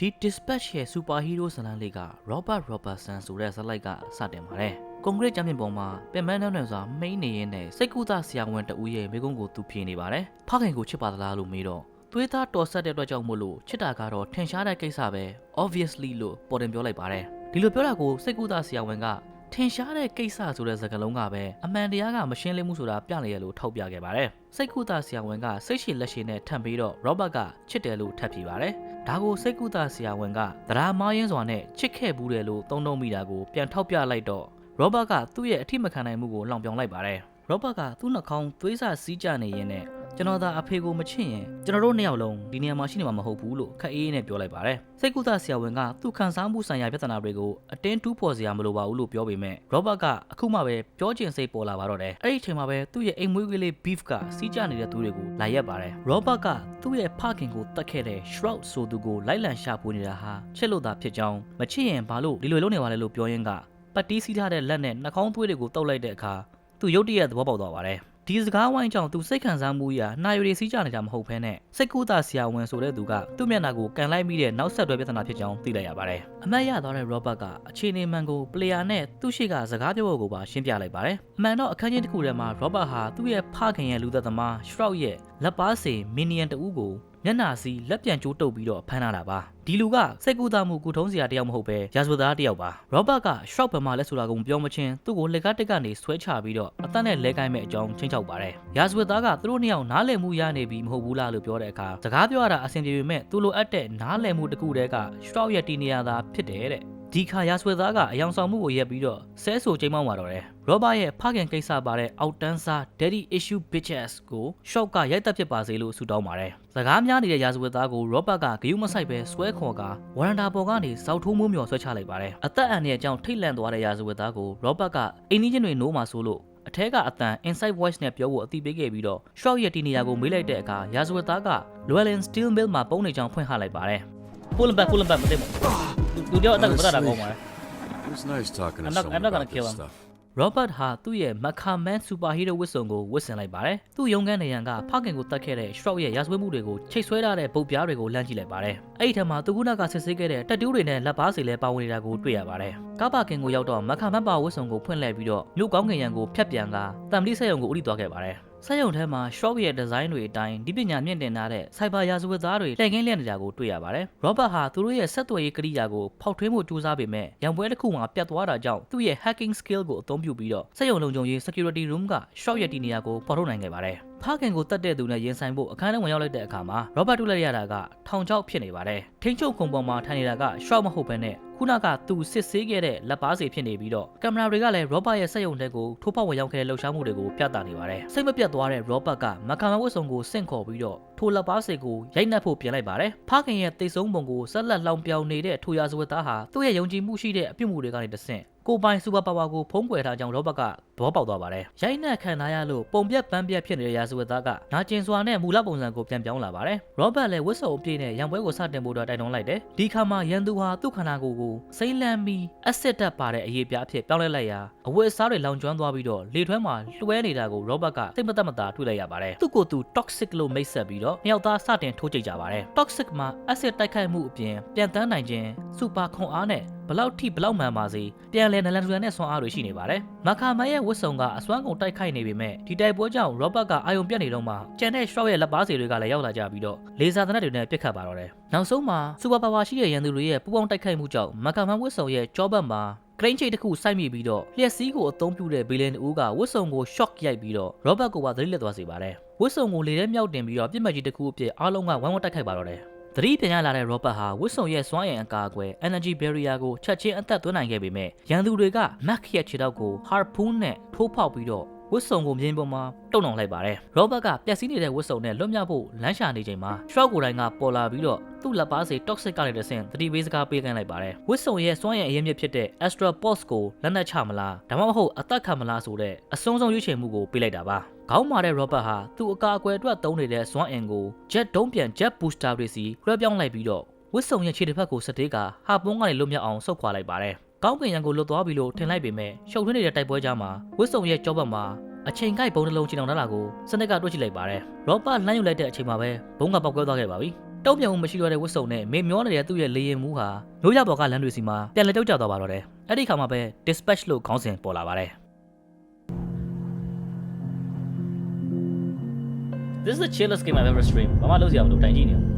ဒီ dispatch ရဲ့ superhero ဇာတ်လမ်းလေးက Robert Robertson ဆိုတဲ့ဇာတ်လိုက်ကစတင်ပါတယ်။ကွန်ကရစ်ကျမ်းပြင်ပေါ်မှာပင်မနှောင်းနှောင်းစွာမိန်နေရင်းနဲ့စိတ်ကူးသားဆရာဝန်တဦးရဲ့မိကုံးကိုသူဖြေနေပါတယ်။ဖခင်ကိုချစ်ပါသလားလို့မေးတော့သွေးသားတော်ဆက်တဲ့အတွက်ကြောင့်မို့လို့ချစ်တာကတော့ထင်ရှားတဲ့ကိစ္စပဲ obviously လို့ပေါ်တင်ပြောလိုက်ပါတယ်။ဒီလိုပြောတာကိုစိတ်ကူးသားဆရာဝန်ကထင်ရှားတဲ့ကိစ္စဆိုတဲ့စကားလုံးကပဲအမှန်တရားကမရှင်းလင်းမှုဆိုတာပြနေရလို့ထောက်ပြခဲ့ပါတယ်။စိတ်ကူတာဆရာဝန်ကစိတ်ရှည်လက်ရှည်နဲ့ထပ်ပြီးတော့ Robert ကချစ်တယ်လို့ထပ်ပြပါတယ်။ ဒါကိုစိတ်ကူတာဆရာဝန်ကသရာမားရင်းစွာနဲ့ချစ်ခဲ့ဘူးတယ်လို့သုံးနှုန်းမိတာကိုပြန်ထောက်ပြလိုက်တော့ Robert ကသူ့ရဲ့အထိမခံနိုင်မှုကိုလောင်ပြောင်လိုက်ပါတယ်။ Robert ကသူ့နှာခေါင်းသွေးစာစီးကြနေရင်းနဲ့ ကျွန်တော်သာအဖေကိုမချစ်ရင်ကျွန်တော်တို့နှစ်ယောက်လုံးဒီနေရာမှာရှိနေမှာမဟုတ်ဘူးလို့ခက်အေးနဲ့ပြောလိုက်ပါတယ်။စိတ်ကူတာဆရာဝန်ကသူ့ခံစားမှုဆိုင်ရာပြဿနာတွေကိုအတင်းတူးဖော်စရာမလိုပါဘူးလို့ပြောပေမဲ့ Robert ကအခုမှပဲပြောချင်စိတ်ပေါ်လာပါတော့တယ်။အဲ့ဒီအချိန်မှာပဲသူ့ရဲ့အိမ်မွေးကလေး Beef ကစီးကြနေတဲ့သူတွေကိုလာရက်ပါတယ်။ Robert ကသူ့ရဲ့ဖခင်ကိုတတ်ခဲ့တဲ့ Shroud ဆိုသူကိုလိုက်လံရှာဖွေနေတာဟာချစ်လို့သာဖြစ်ကြောင်းမချစ်ရင်ဘာလို့ဒီလိုလုပ်နေပါလဲလို့ပြောရင်းကပတ်တီးစီးထားတဲ့လက်နဲ့နှာခေါင်းသွေးတွေကိုတုပ်လိုက်တဲ့အခါသူရုတ်တရက်သဘောပေါက်သွားပါတယ်။ ဒီစကားဝိုင်းကြောင့်သူစိတ်ခံစားမှုအရာနှာရည်တွေစီးကြနေတာမဟုတ်ဘဲနဲ့စိတ်ကူးတာဆရာဝန်ဆိုတဲ့သူကသူ့မျက်နှာကိုကန်လိုက်မိတဲ့နောက်ဆက်တွဲပြဿနာဖြစ်ကြောင်းသိလိုက်ရပါတယ်။အမတ်ရသွားတဲ့ Robert ကအခြေအနေမှန်ကို player နဲ့သူ့ရှိကစကားပြောဖို့ကိုပါရှင်းပြလိုက်ပါတယ်။အမှန်တော့အခန်းချင်းတစ်ခုထဲမှာ Robert ဟာသူ့ရဲ့ဖခင်ရဲ့လူသက်သမား Shroud ရဲ့လက်ပါစေ minion တူကိုမျက်နှာစီလက်ပြန်ကျိုးတုပ်ပြီးတော့ဖမ်းလာတာပါဒီလူကစိတ်ကူးသားမှုကုထုံးစရာတယောက်မဟုတ်ပဲရာဇဝတ်သားတယောက်ပါရောဘတ်က shop ဘယ်မှာလဲဆိုတာကိုမပြောမချင်းသူ့ကိုလက်ကားတက်ကနေဆွဲချပြီးတော့အသက်နဲ့လဲကိုင်းမဲ့အကြောင်းချင်းချောက်ပါတယ်ရာဇဝတ်သားကသူတို့နှစ်ယောက်နားလည်မှုရနေပြီမဟုတ်ဘူးလားလို့ပြောတဲ့အခါစကားပြောရတာအဆင်ပြေပေမဲ့သူလိုအပ်တဲ့နားလည်မှုတစ်ခုတည်းက shop ရဲ့တီနေရတာဖြစ်တယ်တဲ့ ဒီခါရာဆွေသားကအယောင်ဆောင်မှုကိုရက်ပြီးတော့ဆဲဆိုချိန်မောင်းมาတော့တယ်။ရောဘတ်ရဲ့ဖခင်ကိစ္စပါတဲ့အောက်တန်းစား Daddy Issue Bitches ကို Shock ကရိုက်တက်ဖြစ်ပါစေလို့ဆုတောင်းပါတယ်။စကားများနေတဲ့ရာဇဝတ်သားကိုရောဘတ်ကဂယုမဆိုင်ပဲဆွဲခေါ်ကဝရန်တာပေါ်ကနေစောက်ထိုးမှုမျောဆွဲချလိုက်ပါတယ်။အသက်အန္တရာယ်ကြောင့်ထိတ်လန့်သွားတဲ့ရာဇဝတ်သားကိုရောဘတ်ကအင်းကြီးချင်းတွေနိုးမှဆိုလို့အထက်ကအတန် inside voice နဲ့ပြောဖို့အတိပေးခဲ့ပြီးတော့ Shock ရဲ့တီနေရာကိုမေးလိုက်တဲ့အခါရာဇဝတ်သားက Llewellyn Steel Mill မှာပုံနေကြောင်ဖွင့်ဟလိုက်ပါတယ်။ Pull him back, pull him back မသိဘူး။ သူပြောအတက်ကမတတ်တာကောင်းပါလေ။ It was nice talking to I'm not- someone I'm not gonna about kill this him. stuff. Robert ဟာသူ့ရဲ့ Macman Superhero ဝတ်စုံကိုဝတ်ဆင်လိုက်ပါတယ်။သူ့ရုံးခန်းနေရန်ကဖခင်ကိုတတ်ခဲ့တဲ့ Shroud ရဲ့ရာဇဝတ်မှုတွေကိုချိတ်ဆွဲထားတဲ့ပုတ်ပြားတွေကိုလှမ်းကြည့်လိုက်ပါတယ်။အဲ့ဒီထက်မှာသူကနာကဆစ်ဆေးခဲ့တဲ့တက်တူးတွေနဲ့လက်ပါစီလဲပါဝင်နေတာကိုတွေ့ရပါတယ်။ကားပါကင်ကိုရောက်တော့ Macman ပါဝတ်စုံကိုဖွင့်လှစ်ပြီးတော့မြို့ကောင်းကင်ရန်ကိုဖျက်ပြန်ကတမ်လီဆက်ရုံကိုဥတီသွားခဲ့ပါတယ်။ ဆက်ရုံထဲမှာ Shroud ရဲ့ဒီဇိုင်းတွေအတိုင်းဒီပညာမြင့်တင်ထားတဲ့ Cyber ရာဇဝတ်သားတွေလှည့်ကင်းလျက်နေတာကိုတွေ့ရပါတယ်။ Robert ဟာသူတို့ရဲ့ဆက်သွယ်ရေးကိရိယာကိုဖောက်ထွင်းဖို့ကြိုးစားပေမဲ့ရန်ပွဲတစ်ခုမှာပြတ်သွားတာကြောင့်သူ့ရဲ့ hacking skill ကိုအသုံးပြုပြီးတော့စက်ရုံလုံခြုံရေး security room က short ရဲ့တီနေရာကိုဖော်ထုတ်နိုင်ခဲ့ပါတယ်။ဖခင်ကိုတတ်တဲ့သူနဲ့ရင်ဆိုင်ဖို့အခန်းထဲဝင်ရောက်လိုက်တဲ့အခါမှာ Robert တွေ့လိုက်ရတာကထောင်ချောက်ဖြစ်နေပါတယ်။ထိန်းချုပ်ခုံပေါ်မှာထိုင်နေတာက short မဟုတ်ဘဲနဲ့ ခုနကသူစစ်ဆေးခဲ့တဲ့လက်ပါစီဖြစ်နေပြီးတော့ကင်မရာတွေကလည်း Robert ရဲ့စက်ရုံထဲကိုထိုးပေါက်ဝင်ရောက်ခဲ့တဲ့လှုပ်ရှားမှုတွေကိုပြသနေပါတယ်။စိတ်မပြတ်သွားတဲ့ Robert ကမကာမဝတ်စုံကိုဆင့်ခေါ်ပြီးတော့ ထိုလက်ပါစီကိုရိုက်နှက်ဖို့ပြင်လိုက်ပါတယ်။ဖခင်ရဲ့တိတ်ဆုံးပုံကိုဆက်လက်လောင်ပြောင်နေတဲ့ထိုရာဇဝတ်သားဟာသူ့ရဲ့ယုံကြည်မှုရှိတဲ့အပြုတ်မှုတွေကနေတဆင့်ကိုပိုင်စူပါပါဝါကိုဖုံးကွယ်ထားကြောင်းရောဘတ်ကသဘောပေါက်သွားပါတယ်။ရိုက်နှက်ခံထားရလို့ပုံပြက်ပန်းပြက်ဖြစ်နေတဲ့ရာဇဝတ်သားကနာကျင်စွာနဲ့မူလပုံစံကိုပြန်ပြောင်းလာပါတယ်။ရောဘတ်လည်းဝတ်စုံအပြည့်နဲ့ရံပွဲကိုစတင်ဖို့တော့တိုက်တွန်းလိုက်တယ်။ဒီခါမှာရန်သူဟာသူ့ခန္ဓာကိုယ်ကိုစိမ့်လန်းပြီးအက်ဆစ်တက်ပါတဲ့အရေးပြားအဖြစ်ပြောင်းလဲလိုက်ရာအဝတ်အစားတွေလောင်ကျွမ်းသွားပြီးတော့လေထွဲမှာလွှဲနေတာကိုရောဘတ်ကစိတ်မသက်မသာတွေ့လိုက်ရပါတယ်။သူ့ကိုယ်သူ toxic လို့မိတ်ဆက်ပြီးတော့နှစ်ယောက်သားစတင်ထိုးကြိတ်ကြပါတယ်။ toxic မှာ acid တိုက်ခိုက်မှုအပြင်ပြန်တန်းနိုင်ခြင်း super ခွန်အားနဲ့ဘလောက်ထိဘလောက်မှန်ပါစေပြန်လဲနလန်ထူရန်နဲ့ဆွမ်းအားတွေရှိနေပါတယ်။မခါမန်ရဲ့ဝတ်စုံကအစွမ်းကုန်တိုက်ခိုက်နေပေမဲ့ဒီတိုက်ပွဲကြောင့်ရောဘတ်ကအာယုံပြတ်နေတော့မှကျန်တဲ့ shot ရဲ့လက်ပါစီတွေကလည်းရောက်လာကြပြီးတော့လေဆာသနက်တွေနဲ့ပစ်ခတ်ပါတော့တယ်။နောက်ဆုံးမှာစူပါပါဝါရှိတဲ့ရန်သူတွေရဲ့ပူပေါင်းတိုက်ခိုက်မှုကြောင့်မခါမန်ဝတ်စုံရဲ့ကြောဘတ်မှာဂရိန်းချိတ်တစ်ခုစိုက်မိပြီးတော့လျှက်စီးကိုအသုံးပြုတဲ့ဘီလန်ဦးကဝတ်စုံကို shock ရိုက်ပြီးတော့ရောဘတ်ကိုပါသတိလက်သွားစေပါတယ်။ ဝတ်စုံကိုလေထဲမြောက်တင်ပြီးတော့ပြစ်မှတ်ကြီးတစ်ခုအဖြစ်အားလုံးကဝမ်းဝမ်းတိုက်ခိုက်ပါတော့တယ်။သတိပြန်ရလာတဲ့ Robert ဟာဝစ်ဆုံရဲ့စွမ်းရည်အကာအကွယ် energy barrier ကိုချက်ချင်းအသက်သွင်းနိုင်ခဲ့ပေမဲ့ရန်သူတွေက Mac ရဲ့ခြေထောက်ကို harpoon နဲ့ထိုးဖောက်ပြီးတော့ ဝစ်ဆုံကိုမြင်းပေါ်မှာတုံနှောင်လိုက်ပါတယ်။ Robert ကပျက်စီးနေတဲ့ဝစ်ဆုံနဲ့လွတ်မြောက်ဖို့လမ်းရှာနေချိန်မှာ Shroud ကိုယ်တိုင်ကပေါ်လာပြီးတော့သူ့လက်ပါစီ toxic ကနေတဆင့်သတိပေးစကားပေးခိုင်းလိုက်ပါတယ်။ဝစ်ဆုံရဲ့စွမ်းရည်အရင်မြစ်ဖြစ်တဲ့ Astra Pulse ကိုလက်နက်ချမလားဒါမှမဟုတ်အသက်ခံမလားဆိုတဲ့အဆုံးဆုံးရွေးချယ်မှုကိုပေးလိုက်တာပါ။ခေါင်းမာတဲ့ Robert ဟာသူ့အကာအကွယ်အတွက်သုံးနေတဲ့စွမ်းအင်ကို Jet ဒုံးပြန် Jet Booster တွေစီလွှဲပြောင်းလိုက်ပြီးတော့ဝစ်ဆုံရဲ့ခြေတစ်ဖက်ကိုစတေးကဟာပွန်းကနေလွတ်မြောက်အောင်ဆုတ်ခွာလိုက်ပါတယ်။ ကောင်းကင်ရံကိုလွတ်သွားပြီလို့ထင်လိုက်ပေမဲ့ရှုပ်ထွေးနေတဲ့တိုက်ပွဲကြားမှာဝစ်ဆုံရဲ့ကြောဘတ်မှာအချိန်ကိုက်ဘုံတစ်လုံးချင်အောင်လာတာကိုစနစ်ကတွေ့ကြည့်လိုက်ပါတယ်။ရောဘတ်လှမ်းယူလိုက်တဲ့အချိန်မှာပဲဘုံကပောက်ကွဲသွားခဲ့ပါပြီ။တုံ့ပြန်မှုမရှိတော့တဲ့ဝတ်စုံနဲ့မေမျောနေတဲ့သူ့ရဲ့လေရင်မူးဟာမျိုးရပေါ်ကလမ်းတွေစီမှာပြန်လည်ကြောက်ကြသွားပါတော့တယ်အဲ့ဒီခါမှာပဲ dispatch လို့ခေါင်းစဉ်ပေါ်လာပါတယ် This is the chillest game I've ever streamed ဘာမှလုပ်စရာမလိုတိုင်ကြည့်နေအောင်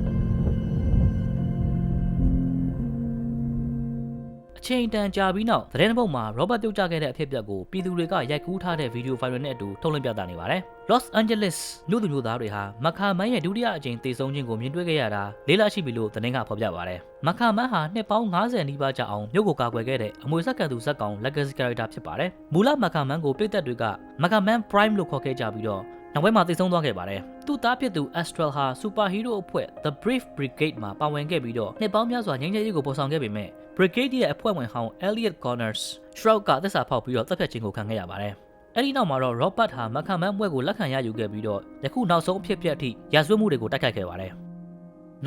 အချိန်တန်ကြာပြီးနောက်သတင်းတစ်ပုဒ်မှာ Robert ပြုတ်ကျခဲ့တဲ့အဖြစ်အပျက်ကိုပြည်သူတွေကရိုက်ကူးထားတဲ့ဗီဒီယိုဖိုင်တွေနဲ့အတူထုတ်လွှင့်ပြသနေပါတယ်။ Los Angeles မြို့သူမြို့သားတွေဟာမခါမန်းရဲ့ဒုတိယအကြိမ်သေဆုံးခြင်းကိုမြင်တွေ့ခဲ့ရတာလေးလရှိပြီလို့သတင်းကဖော်ပြပါတယ်။မခါမန်းဟာနှစ်ပေါင်း90နီးပါးကြာအောင်မြို့ကိုကာကွယ်ခဲ့တဲ့အမွေဆက်ကန်သူဇက်ကောင် legacy character ဖြစ်ပါတယ်။မူလမခါမန်းကိုပြည်သက်တွေကမခါမန်း Prime လို့ခေါ်ခဲ့ကြပြီးတော့နောက်ပိုင်းမှာသိဆုံးသွားခဲ့ပါတယ်။သူ့သားဖြစ်သူ Astral ဟာစူပါဟီးရိုးအဖွဲ့ The Brave Brigade မှာပါဝင်ခဲ့ပြီးတော့နှစ်ပေါင်းများစွာငြိမ်းချမ်းရေးကိုပေါ်ဆောင်ခဲ့ပေမဲ့ Brigade ရဲ့အဖွဲ့ဝင်ဟောင်း Elliot Connors Shroud ကသက်စာဖောက်ပြီးတော့တပ်ဖြတ်ခြင်းကိုခံခဲ့ရပါတယ်။အဲဒီနောက်မှာတော့ Robert ဟာမခံမန်းဘွဲကိုလက်ခံရယူခဲ့ပြီးတော့ယခုနောက်ဆုံးအဖြစ်အပျက်အထိရာဇဝတ်မှုတွေကိုတိုက်ခိုက်ခဲ့ပါတယ်။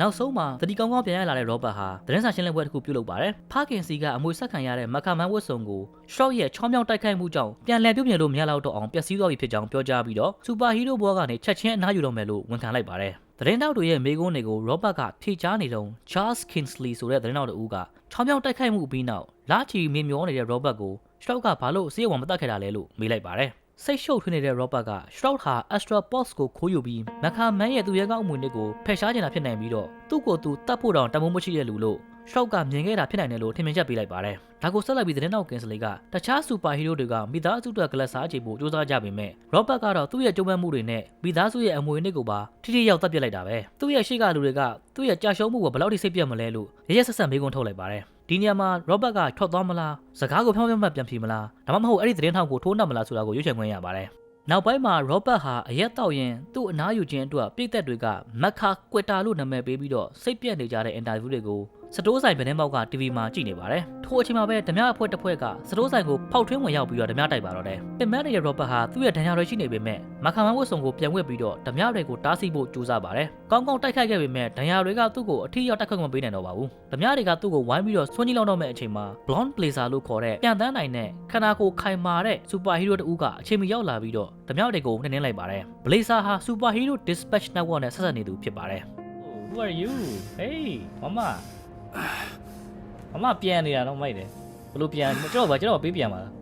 နောက်ဆုံးမှာတတိကောင်းကောင်းပြန်ရလာတဲ့ Robert ဟာသတင်းစာရှင်းလင်းပွဲတစ်ခုပြုလုပ်ပါတယ်။ဖခင်စီကအမွေဆက်ခံရတဲ့မခံမန်းဝတ်စုံကို Shroud ရဲ့ချောင်းမြောင်းတိုက်ခိုက်မှုကြောင့်ပြန်လည်ပြုပြင်လို့မရတော့တော့အောင်ပျက်စီးသွားပြီဖြစ်ကြောင်းပြောကြားပြီးတော့စူပါဟီးရိုးဘောကနေချက်ချင်းအနားယူတော့မယ်လို့ဝန်ခံလိုက်ပါတယ်။သတင်းတောက်တွေရဲ့မေကုန်းတွေကို Robert ကဖြေချားနေတော့ Charles Kingsley ဆိုတဲ့သတင်းတောက်တူက ချောင်းမြောင်းတိုက်ခိုက်မှုပြီးနောက်လာချီမင်းမျောနေတဲ့ Robert ကို Shroud ကဘာလို့စေးဝံမတက်ခဲ့တာလဲလို့မေးလိုက်ပါတယ်။စိတ်ရှုပ်ထွေးနေတဲ့ Robert က Shroud ဟာ Astra Box ကိုခိုးယူပြီးမခါမန်းရဲ့သူရဲကောင်းအမွေနစ်ကိုဖယ်ရှားချင်တာဖြစ်နိုင်ပြီးတော့သူ့ကိုယ်သူတတ်ဖို့တောင်တမိုးမရှိတဲ့လူလို့ Shroud ကမြင်ခဲ့တာဖြစ်နိုင်တယ်လို့ထင်မြင်ချက်ပေးလိုက်ပါတယ်။ဒါကိုဆက်လက်ပြီးသတင်းတောက်ကင်စလီကတခြားစူပါဟီးရိုးတွေကမိသားစုအတွက်ကလပ်စားချေဖို့စူးစမ်းကြပေမဲ့ Robert ကတော့သူ့ရဲ့ကြိုးပမ်းမှုတွေနဲ့မိသားစုရဲ့အမွေနစ်ကိုပါထိထိရောက်တက်ပြစ်လိုက်တာပဲ။သူ့ရဲ့ရှေ့ကလူတွေကသူ့ရဲ့ကြာရှုံးမှုကိုဘယ်လောက်ထိစိတ်ပြတ်မလဲလို့ရရဆက်ဆက်မေးခွန်းထုတ်လိုက်ပါတယ်။ဒီနေရာမှာ Robert ကထွက်သွားမလားစကားကိုဖြောင်းဖြောင်းမှပြန်ဖြေမလားဒါမှမဟုတ်အဲ့ဒီသတင်းထောက်ကိုထိုးနှက်မလားဆိုတာကိုရွေးချယ်ခွင့်ရပါတယ်။နောက်ပိုင်းမှာ Robert ဟာအရက်တောက်ရင်သူ့အနားယူခြင်းအတွက်ပြည်သက်တွေကမက်ခါကွက်တာလို့နာမည်ပေးပြီးတော့စိတ်ပြက်နေကြတဲ့အင်တာဗျူးတွေကိုစတိုးဆိုင်ဗနေမောက်က TV မှာကြည့်နေပါတယ်။ထိုအချိန်မှာပဲဓမြအဖွဲ့တစ်ဖွဲ့ကစတိုးဆိုင်ကိုဖောက်ထွင်းဝင်ရောက်ပြီးတော့ဓမြတိုက်ပါတော့တယ်။ပင်မရဲ့ Robert ဟာသူ့ရဲ့ဒဏ်ရာတွေရှိနေပေမဲ့မခါမန်းဝတ်စုံကိုပြန်ဝတ်ပြီးတော့ဓမြတွေကိုတားဆီးဖို့ကြိုးစားပါတယ်။ကောင်းကောင်းတိုက်ခိုက်ခဲ့ပေမဲ့ဒဏ်ရာတွေကသူ့ကိုအထီးရောက်တိုက်ခိုက်မပေးနိုင်တော့ပါဘူး။ဓမြတွေကသူ့ကိုဝိုင်းပြီးတော့ဆွန်းကြီးလောက်တော့မဲ့အချိန်မှာ Blonde Blazer လို့ခေါ်တဲ့ပြန်တန်းနိုင်တဲ့ခန္ဓာကိုယ်ခိုင်မာတဲ့စူပါဟီးရိုးတူကအချိန်မီရောက်လာပြီးတော့ဓမြတွေကိုနှင်းနှင်းလိုက်ပါတယ်။ Blazer ဟာ Super Hero Dispatch Network နဲ့ဆက်ဆက်နေသူဖြစ်ပါတယ်။ Who are you? Hey, mama. မမပြန်နေတာတော့မိုက်တယ်ဘလို့ပြန်ကျွန်တော်ပါကျွန်တော်ပေးပြန်ပါလား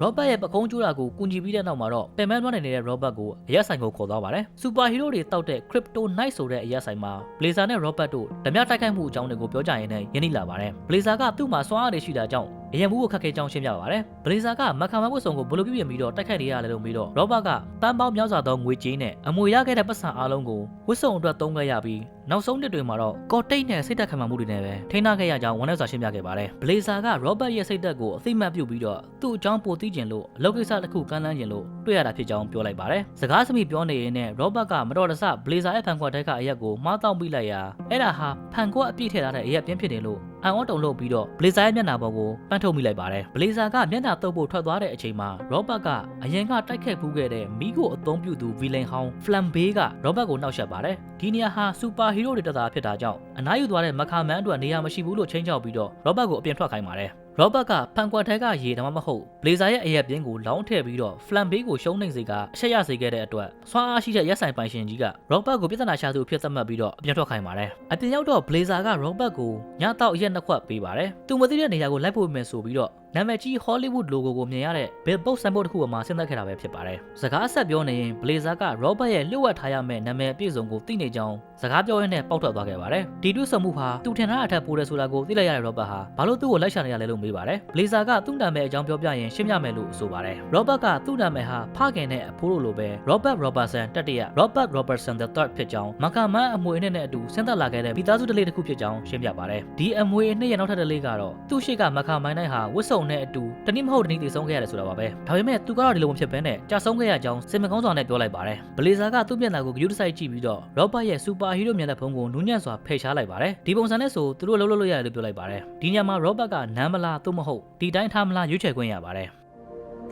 ရောဘတ်ရဲ့ပကုံးကျိုးတာကိုကူညီပြီးတဲ့နောက်မှာတော့ပင်မလွှမ်းနေတဲ့ရောဘတ်ကိုအရက်ဆိုင်ကိုခေါ်သွားပါတယ်။စူပါဟီးရိုးတွေတောက်တဲ့ Crypto Knight ဆိုတဲ့အရက်ဆိုင်မှာ Blazer နဲ့ Robert တို့ဓမြတိုက်ခိုက်မှုအကြောင်းတွေကိုပြောကြရင်းနဲ့ယဉ်နှိလာပါတယ်။ Blazer ကသူ့မှာစွမ်းအားတွေရှိတာကြောင့် အရင်ဘူးကိုခက်ခဲကြောင်းရှင်းပြပါတယ်။ Blazer ကမခံမဝတ်စုံကိုဘလို့ပြပြပြီးတော့တိုက်ခိုက်နေရတယ်လို့ပြီးတော့ Robert ကတန်းပေါင်းများစွာသောငွေကြေးနဲ့အမွေရခဲ့တဲ့ပတ်စံအားလုံးကိုဝတ်စုံအတွက်သုံးခဲ့ရပြီးနောက်ဆုံးနှစ်တွေမှာတော့ကော်တိတ်နဲ့စိတ်သက်ခံမှမှုတွေနဲ့ပဲထိန်းထားခဲ့ရကြောင်းဝန်ထမ်းစွာရှင်းပြခဲ့ပါတယ်။ Blazer က Robert ရဲ့စိတ်သက်ကိုအသိမှတ်ပြုပြီးတော့သူ့အကြောင်းပိုသိကျင်လို့အလုပ်ကိစ္စတစ်ခုကမ်းလှမ်းကျင်လို့တွေ့ရတာဖြစ်ကြောင်းပြောလိုက်ပါတယ်။စကားစမိပြောနေရင်းနဲ့ Robert ကမတော်တဆ Blazer ရဲ့ဖန်ခွက်တဲကအရက်ကိုမှားတောင်းပြီးလိုက်ရာအဲ့ဒါဟာဖန်ခွက်အပြည့်ထည့်ထားတဲ့အရက်ပြင်းဖြစ်တယ်လို့အန်အောတုံလုပ်ပြီးတော့ Blazer ရဲ့မျက်နှာပေါ်ကိုပန်းထုတ်မိလိုက်ပါတယ်။ Blazer ကမျက်နှာတုပ်ဖို့ထွက်သွားတဲ့အချိန်မှာ Robert ကအရင်ကတိုက်ခိုက်ဖူးခဲ့တဲ့မိကိုအသုံးပြုသူ villain ဟောင်း Flambe က Robert ကိုနှောက်ယှက်ပါတယ်။ဒီနေရာဟာစူပါဟီးရိုးတွေတက်တာဖြစ်တာကြောင့်အနားယူသွားတဲ့မခါမန်းအတွက်နေရာမရှိဘူးလို့ချိန်ချောက်ပြီးတော့ Robert ကိုအပြင်ထွက်ခိုင်းပါတယ်။ Robert ကဖန်ကွက်ထဲကရေဒါမှမဟုတ် Blazer ရဲ့အရက်ပြင်းကိုလောင်းထည့်ပြီးတော့ Flambe ကိုရှုံးနေစေကအချက်ရစေခဲ့တဲ့အတွက်ဆွမ်းအားရှိတဲ့ရက်ဆိုင်ပိုင်ရှင်ကြီးက Robert ကိုပြဿနာရှာသူအဖြစ်သတ်မှတ်ပြီးတော့အပြင်ထွက်ခိုင်းပါတယ်။အပြင်ရောက်တော့ Blazer က Robert ကိုညတော့အရက်နှစ်ခွက်ပေးပါတယ်။သူမသိတဲ့နေရာကိုလိုက်ပို့မယ်ဆိုပြီးတော့နာမည်ကြီး Hollywood logo ကိုမြင်ရတဲ့ billboard symbol တစ်ခုပေါ်မှာဆင်းသက်ခဲ့တာပဲဖြစ်ပါတယ်။စကားဆက်ပြောနေရင် Blazer က Robert ရဲ့လျှို့ဝှက်ထားရမယ့်နာမည်အပြည့်စုံကိုသိနေကြောင်းစကားပြောရင်းနဲ့ပေါက်ထွက်သွားခဲ့ပါတယ်။ဒီတွတ်ဆုံမှုဟာသူထင်ထားတာထက်ပိုတယ်ဆိုတာကိုသိလိုက်ရတဲ့ Robert ဟာဘာလို့သူ့ကိုလိုက်ရှာနေရလဲလို့မေးပါတယ်။ Blazer ကသူ့နာမည်အကြောင်းပြောပြရင်ရှင်းပြမယ်လို့ဆိုပါတယ်။ Robert ကသူ့နာမည်ဟာဖခင်နဲ့အဖိုးတို့လိုပဲ Robert Robertson တတိယ Robert Robertson III ဖြစ်ကြောင်းမကာမန်အမွေအနှစ်နဲ့အတူဆင်းသက်လာခဲ့တဲ့မိသားစုတလေးတစ်ခုဖြစ်ကြောင်းရှင်းပြပါတယ်။ဒီအမွေအနှစ်ရဲ့နောက်ထပ်တစ်လေးကတော့သူ့ရှိကမကာမိုင်းနိုင်ဟာဝစ်စုံနဲ့အတူတနည်းမဟုတ်တနည်းတည်ဆုံးခဲ့ရတယ်ဆိုတာပါပဲဒါပေမဲ့သူကတော့ဒီလိုမဖြစ်ဘဲနဲ့ကြာဆုံးခဲ့ရကြောင်းစင်မကောင်းစွာနဲ့ပြောလိုက်ပါတယ်ဘလီဇာကသူ့မျက်နှာကိုဂရုတစိုက်ကြည့်ပြီးတော့ရောဘတ်ရဲ့စူပါဟီးရိုးမျက်နှာဖုံးကိုနူးညံ့စွာဖယ်ရှားလိုက်ပါတယ်ဒီပုံစံနဲ့ဆိုသူတို့လှုပ်လှုပ်လို့ရတယ်လို့ပြောလိုက်ပါတယ်ဒီညမှာရောဘတ်ကနမ်းမလားသို့မဟုတ်ဒီတိုင်းထားမလားရွေးချယ်ခွင့်ရပါတယ်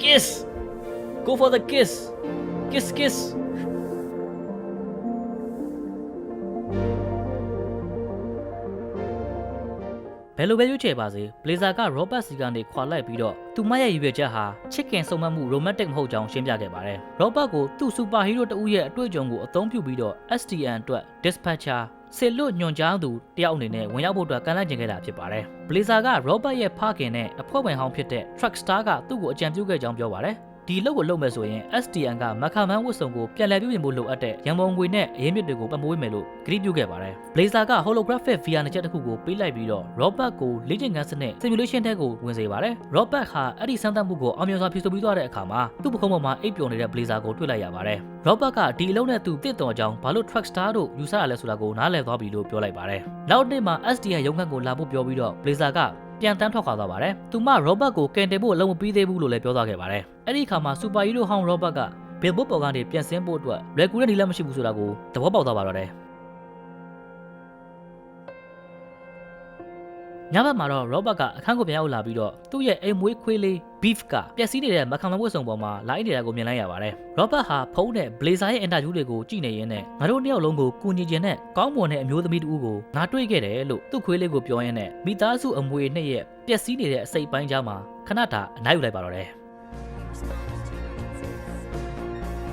kiss go for the kiss kiss kiss ဘယ်လိုပဲရွေးချယ်ပါစေဘလေဇာကရောဘတ်စီကနေခွာလိုက်ပြီးတော့သူမရဲ့ရည်ရွယ်ချက်ဟာချစ်ခင်ဆုံမမှုရိုမန်တစ်မဟုတ်ကြောင်းရှင်းပြခဲ့ပါတယ်။ရောဘတ်ကိုသူ့စူပါဟီးရိုးတဦးရဲ့အတွေ့အကြုံကိုအသုံးပြုပြီးတော့ STN အတွက် dispatcher စစ်လွတ်ညွန်ကြားသူတယောက်အနေနဲ့ဝင်ရောက်ဖို့အတွက်ကမ်းလှမ်းကျင်ခဲ့တာဖြစ်ပါတယ်။ Blazer က Robert ရဲ့ဖခင်နဲ့အဖွဲ့ဝင်ဟောင်းဖြစ်တဲ့ Truckstar ကသူ့ကိုအကြံပြုခဲ့ကြောင်းပြောပါတယ်။ ဒီလုပ်ကိုလုပ်မယ်ဆိုရင် STN ကမခမန်းဝတ်စုံကိုပြန်လည်ပြုပြင်ဖို့လိုအပ်တဲ့ရန်ပုံငွေနဲ့အရင်းမြစ်တွေကိုပံ့ပိုးမယ်လို့ကတိပြုခဲ့ပါတယ်။ Blazer က holographic VR နှစ်ချက်တစ်ခုကိုပေးလိုက်ပြီးတော့ Robert ကိုလေ့ကျင့်ခန်းစနစ် simulation ထဲကိုဝင်စေပါတယ်။ Robert ဟာအဲ့ဒီစမ်းသပ်မှုကိုအောင်မြင်စွာဖြေဆိုပြီးသွားတဲ့အခါမှာသူ့ပခုံးပေါ်မှာအိပ်ပျော်နေတဲ့ Blazer ကိုတွေ့လိုက်ရပါတယ်။ Robert ကဒီအလုံးနဲ့သူတင့်တော်ကြောင်းဘာလို့ Truckstar တို့ယူဆရလဲဆိုတာကိုနားလည်သွားပြီလို့ပြောလိုက်ပါတယ်။နောက်နေ့မှာ SDN ရုံးခန်းကိုလာဖို့ပြောပြီးတော့ Blazer က ပြန်တန်းထွက်ခွာသွားပါတယ်။သူမ Robert ကိုကင်တယ်ဖို့အလုံးမပြီးသေးဘူးလို့လည်းပြောသွားခဲ့ပါတယ်။အဲ့ဒီအခါမှာ Super Hero ဟောင်း Robert က Billboard ပေါ်ကနေပြန်ဆင်းဖို့အတွက်လွယ်ကူတဲ့နည်းလမ်းမရှိဘူးဆိုတာကိုသဘောပေါက်သွားပါတော့တယ်။ ညဘက်မှာတော့ Robert ကအခန်းကိုပြန်ရောက်လာပြီးတော့သူ့ရဲ့အိမ်မွေးခွေးလေး Beef ကပျက်စီးနေတဲ့မခံမဝတ်စုံပေါ်မှာလာအိနေတာကိုမြင်လိုက်ရပါတယ်။ Robert ဟာဖုန်းနဲ့ Blazer ရဲ့ interview တွေကိုကြည့်နေရင်းနဲ့ငါတို့နှစ်ယောက်လုံးကိုကူညီခြင်းနဲ့ကောင်းမွန်တဲ့အမျိုးသမီးတူကိုငါတွေ့ခဲ့တယ်လို့သူ့ခွေးလေးကိုပြောရင်းနဲ့မိသားစုအမွေနှစ်ရဲ့ပျက်စီးနေတဲ့အစိတ်ပိုင်းကြားမှာခဏတာအနားယူလိုက်ပါတော့တယ်။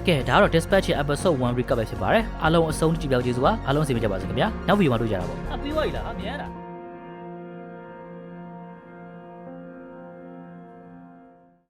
ကဲဒါကတော့ dispatch ရဲ့ episode 1 recap ပဲဖြစ်ပါတယ်အားလုံးအဆုံးကြည့်ပြောက်ကျေးဇူးပါအားလုံးစီမကြပါစေခင်ဗျာနောက်ဗီဒီယိုမှာတွေ့ကြတာပေါ့အပြီးသွားပြီလားအမြဲတာ